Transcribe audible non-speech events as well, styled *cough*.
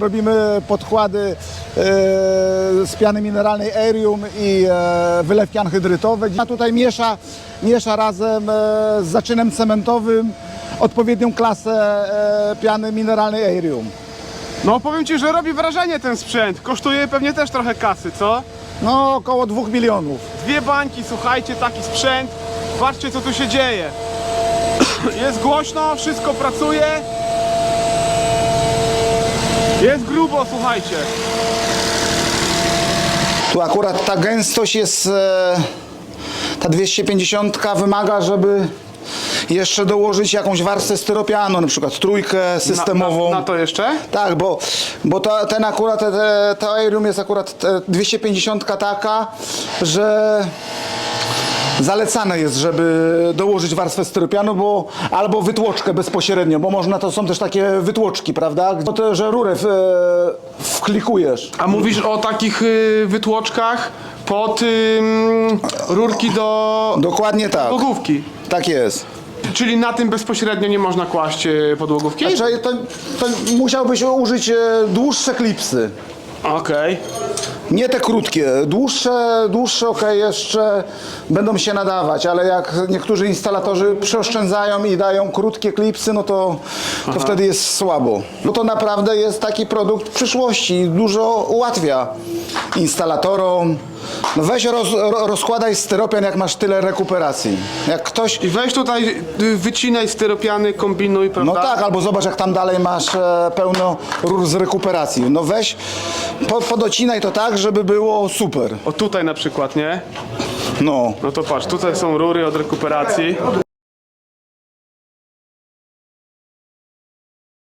Robimy podkłady e, z piany mineralnej Aerium i e, wylewki anhydrytowe. A tutaj miesza, miesza razem e, z zaczynem cementowym odpowiednią klasę piany mineralnej Aerium. No powiem ci, że robi wrażenie ten sprzęt. Kosztuje pewnie też trochę kasy, co? No około 2 milionów. Dwie bańki, słuchajcie, taki sprzęt. Patrzcie co tu się dzieje. *clears throat* Jest głośno, wszystko pracuje. Jest grubo, słuchajcie. Tu akurat ta gęstość jest, e, ta 250 wymaga, żeby jeszcze dołożyć jakąś warstwę styropianu, na przykład trójkę systemową. Na, na, na to jeszcze? Tak, bo, bo ta, ten akurat, te, te, to Aerium jest akurat te 250 taka, że zalecane jest, żeby dołożyć warstwę styropianu, bo albo wytłoczkę bezpośrednio, bo można, to są też takie wytłoczki, prawda? No to, że rurę w, wklikujesz. A mówisz o takich y, wytłoczkach pod ym, rurki do Dokładnie tak. podłogówki. Tak jest. Czyli na tym bezpośrednio nie można kłaść y, podłogówki? Znaczy, to, to musiałbyś użyć e, dłuższe klipsy. Okej. Nie te krótkie, dłuższe, dłuższe ok, jeszcze będą się nadawać, ale jak niektórzy instalatorzy przeoszczędzają i dają krótkie klipsy, no to, to wtedy jest słabo. No to naprawdę jest taki produkt przyszłości dużo ułatwia instalatorom. No weź roz, ro- rozkładaj styropian, jak masz tyle rekuperacji. Jak ktoś I weź tutaj, y, wycinaj styropiany, kombinuj, prawda? No tak, albo zobacz jak tam dalej masz e, pełno rur z rekuperacji. No weź, po, podocinaj to tak, żeby było super. O tutaj na przykład, nie? No. No to patrz, tutaj są rury od rekuperacji.